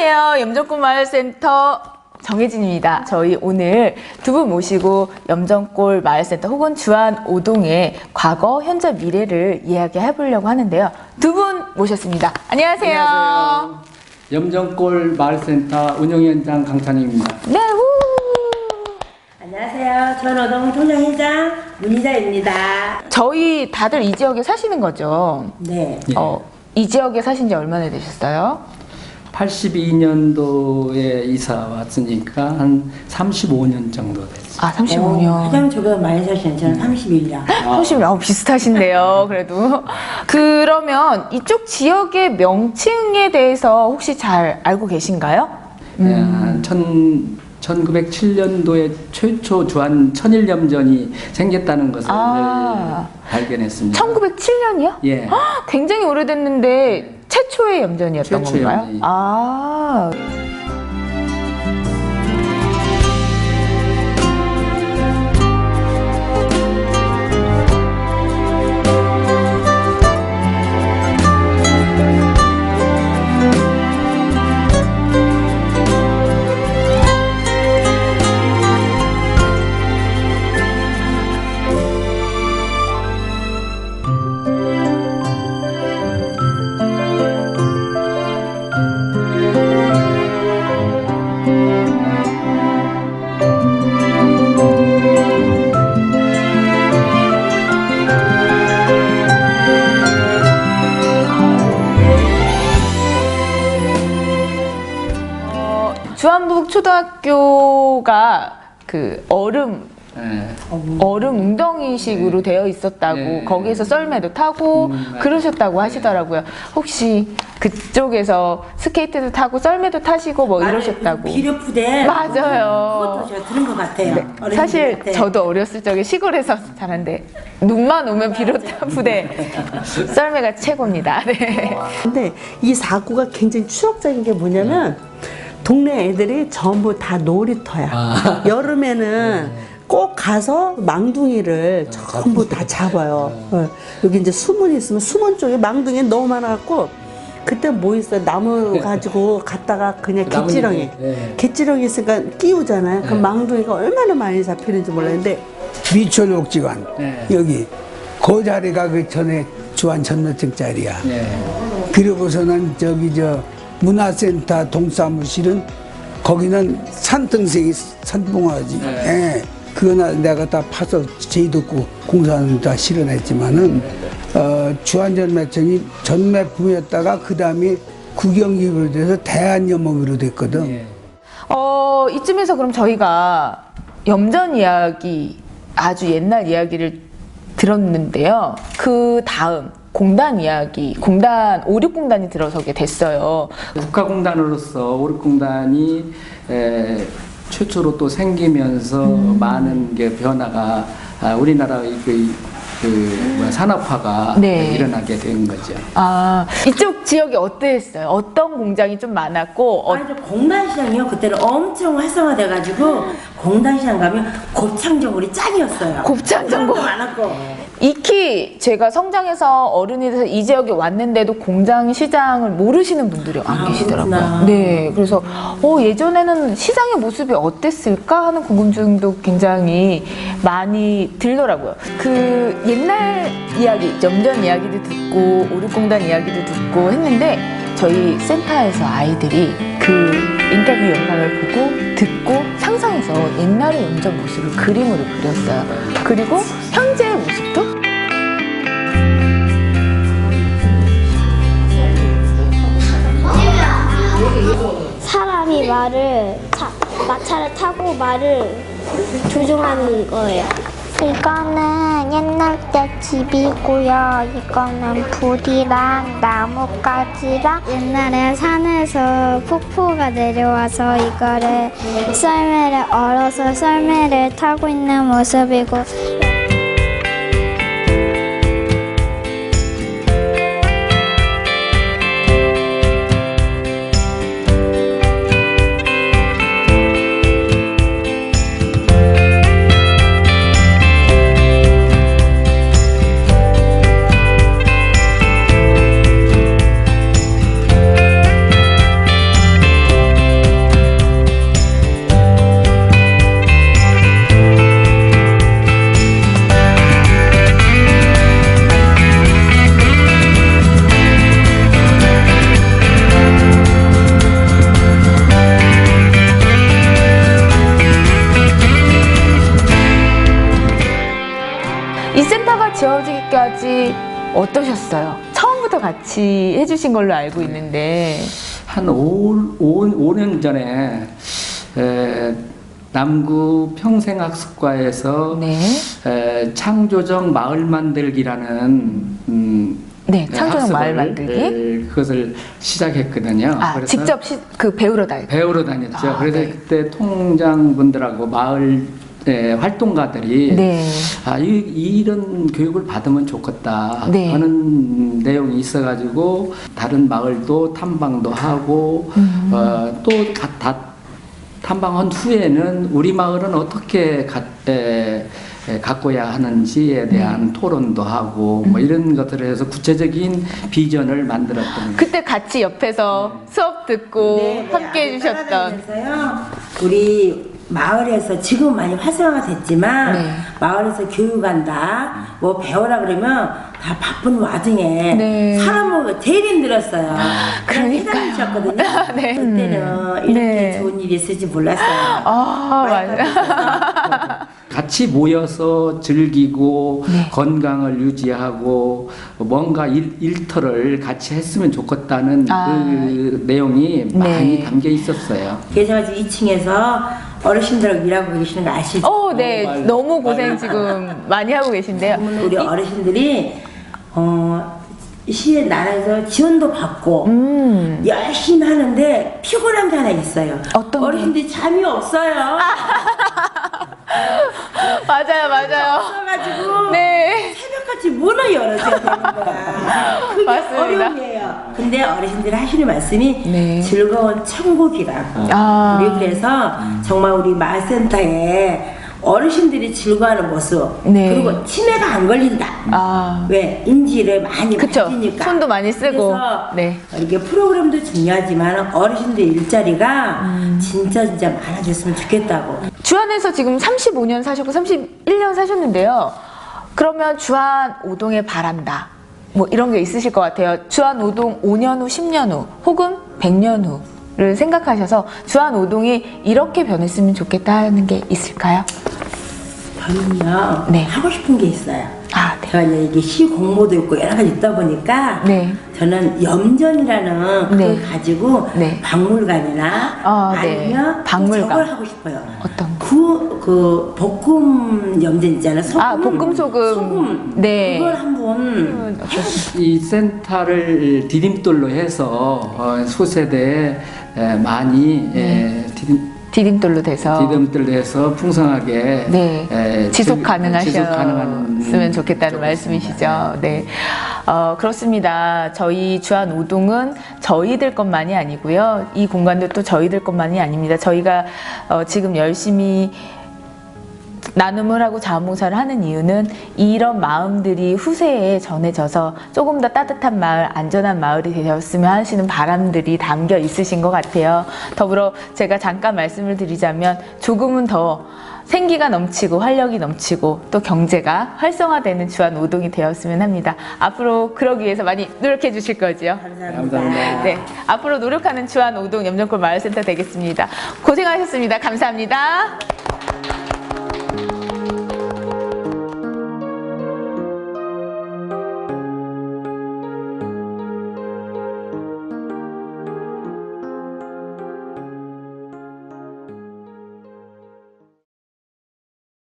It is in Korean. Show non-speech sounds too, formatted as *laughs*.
안녕하세요. 염정꾼 마을센터 정혜진입니다. 저희 오늘 두 분 모시고 염정골 마을센터 혹은 주안 오동의 과거, 현재, 미래를 이야기해 보려고 하는데요. 두 분 모셨습니다. 안녕하세요. 안녕하세요. 염정골 마을센터 운영위원장 강찬입니다. 네, 우! 안녕하세요. 전어동 통장회장 문희자입니다. 저희 다들 이 지역에 사시는 거죠? 네. 예. 어, 이 지역에 사신 지 얼마나 되셨어요? 82년도에 이사 왔으니까 한 35년 정도 됐어요. 아, 35년. 어, 가장 저보다 많이 사시는 저는 31년. 훨씬 어, 비슷하신데요, 그래도. 그러면 이쪽 지역의 명칭에 대해서 혹시 잘 알고 계신가요? 예, 한 천, 1907년도에 최초 주한 천일염전이 생겼다는 것을 아. 발견했습니다. 1907년이요? 예. 굉장히 오래됐는데 최초의 염전이었던 최초의 건가요? 염전이. 아. 초등학교가 그 얼음 예. 얼음 웅덩이식으로 되어 있었다고 네. 거기에서 썰매도 타고 음. 그러셨다고 하시더라고요. 혹시 그쪽에서 스케이트도 타고 썰매도 타시고 뭐 이러셨다고. 비료푸대. 맞아요. 그것도 제가 들은 것 같아요. 어린이들 네. 사실 때. 저도 어렸을 적에 시골에서 자란데 눈만 오면 비롯한 부대 썰매가 최고입니다. *laughs* 네. 근데 이 사고가 굉장히 추억적인 게 뭐냐면 동네 애들이 전부 다 놀이터야. *laughs* 여름에는 꼭 가서 망둥이를 전부 다 잡아요. 어. 여기 이제 수문이 있으면 수문 쪽에 망둥이 너무 많아갖고 그때 뭐 있어요? 나무 가지고 갔다가 그냥 그 갯지렁이. 예. 갯지렁이 있으니까 끼우잖아요. 그럼 망둥이가 얼마나 많이 잡히는지 몰랐는데 미천 옥지관 네. 여기 그 자리가 그 전에 주한 전노증 자리야. 예. 그리고서는 저기 저 문화센터 동사무실은 거기는 산등생이 산봉화지. 네. 예. 그거나 내가 다 파서 제도고 공사는 다 실현했지만은 어, 주한전 매청이 전매 부였다가 그 다음에 국영기구로 돼서 대한연못으로 됐거든. 예. 어, 이쯤에서 그럼 저희가 염전 이야기, 아주 옛날 이야기를 들었는데요. 그 다음, 공단 이야기, 공단, 오륙공단이 들어서게 됐어요. 국가공단으로서 오륙공단이 에, 최초로 또 생기면서 음. 많은 게 변화가 아, 우리나라의 그, 그 뭐야, 산업화가 네. 일어나게 된 거죠. 아, 이쪽 지역이 어땠어요? 어떤 공장이 좀 많았고, 어, 아니, 저 공단시장이요. 그때는 엄청 활성화돼가지고 공단시장 가면 곱창전골이 짱이었어요. 곱창 전골. 많았고. 익히 제가 성장해서 어른이 돼서 이 지역에 왔는데도 공장 시장을 모르시는 분들이 안 아, 계시더라고요. 그렇구나. 네, 그래서 어, 예전에는 시장의 모습이 어땠을까 하는 궁금증도 굉장히 많이 들더라고요. 그 옛날 이야기, 염전 이야기도 듣고 오륙공단 이야기도 듣고 했는데 저희 센터에서 아이들이 그 인터뷰 영상을 보고 듣고 상상해서 옛날의 염전 모습을 그림으로 그렸어요. 그리고 현재의 모습도 사람이 말을 차, 마차를 타고 말을 조종하는 거예요. 이거는 옛날 때 집이고요. 이거는 불이랑 나뭇가지랑 옛날에 산에서 폭포가 내려와서 이거를 썰매를 얼어서 썰매를 타고 있는 모습이고 어떠셨어요? 처음부터 같이 해주신 걸로 알고 있는데 한 5, 5, 년 전에 에, 남구 평생학습과에서 네, 에, 창조적 마을 만들기라는 음, 네 창조적 마을 만들기. 에, 그것을 시작했거든요. 아 직접 시, 그 배우러 다니고. 배우러 다녔죠. 아, 그래서 네. 그때 통장 분들하고 마을 에, 활동가들이 네. 아, 이, 이런 교육을 받으면 좋겠다 네. 하는 내용이 있어가지고 다른 마을도 탐방도 하고 음. 어, 또 다, 다 탐방한 후에는 우리 마을은 어떻게 가, 에, 에, 가꿔야 하는지에 대한 토론도 하고 뭐 이런 것들에 대해서 구체적인 비전을 만들었던. 그때 같이 옆에서 수업 듣고 네, 네, 함께 해주셨던. 우리 마을에서 지금 많이 활성화됐지만 네. 마을에서 교육한다 뭐 배우라 그러면 다 바쁜 와중에 네. 사람을 제일 힘들었어요. *gasps* 그러니까요. 회장이셨거든요. *laughs* 네. 그때는 이렇게 네. 좋은 일이 있을지 몰랐어요. 아 맞아. *laughs* 같이 모여서 즐기고 네. 건강을 유지하고 뭔가 일, 일터를 같이 했으면 좋겠다는 아. 그 내용이 많이 네. 담겨 있었어요. 그래서 지금 2층에서 어르신들하고 일하고 계시는 거 아시죠? 어, 네. 어, 말- 너무 고생 지금 많이 하고 계신데요. 우리 어르신들이 어, 시에 나라에서 지원도 받고 음. 열심히 하는데 피곤한 게 하나 있어요. 어떤 게? 어르신들이 잠이 없어요. *laughs* 맞아요, 맞아요. 없어가지고 네. 새벽같이 문을 열어줘야 되는 거야. 그게 맞습니다. 어려움이에요. 근데 어르신들이 하시는 말씀이 네. 즐거운 천국이라고. 아. 우리 그래서 정말 우리 마을센터에 어르신들이 즐거워하는 모습 네. 그리고 치매가 안 걸린다. 아. 왜 인지를 많이 그쵸. 가지니까 손도 많이 쓰고. 그래서 네. 이렇게 프로그램도 중요하지만 어르신들 일자리가 음. 진짜 진짜 많아졌으면 좋겠다고 주안에서 지금 35년 사셨고 31년 사셨는데요. 그러면 주안 오동에 바란다. 뭐 이런 게 있으실 것 같아요. 주안 오동 5년 후, 10년 후, 혹은 100년 후를 생각하셔서 주안 오동이 이렇게 변했으면 좋겠다 하는 게 있을까요? 저는요 네. 하고 싶은 게 있어요 아, 네. 제가 이제 이게 시 공모도 있고 여러 가지 있다 보니까 네. 저는 염전이라는 그걸 네. 가지고 네. 박물관이나 아, 네. 아니면 박물관. 저걸 하고 싶어요 어떤 거? 그, 그 볶음 염전 있잖아요 소금 아, 볶음 소금. 소금 네. 그걸 한번 이 센터를 디딤돌로 해서 어, 소세대에 에, 많이 에, 디딤, 디딤돌로 돼서 디딤돌로 해서 풍성하게 네. 에, 지속 즐- 가능하셨으면 좋겠다는 말씀이시죠. 네. 어, 그렇습니다. 저희 주한 오동은 저희들 것만이 아니고요. 이 공간도 또 저희들 것만이 아닙니다. 저희가 어, 지금 열심히 나눔을 하고 자원봉사를 하는 이유는 이런 마음들이 후세에 전해져서 조금 더 따뜻한 마을, 안전한 마을이 되었으면 하시는 바람들이 담겨 있으신 것 같아요. 더불어 제가 잠깐 말씀을 드리자면 조금은 더 생기가 넘치고 활력이 넘치고 또 경제가 활성화되는 주한 오동이 되었으면 합니다. 앞으로 그러기 위해서 많이 노력해 주실 거지요? 감사합니다. 감사합니다. 네, 앞으로 노력하는 주한 오동 염정골 마을센터 되겠습니다. 고생하셨습니다. 감사합니다.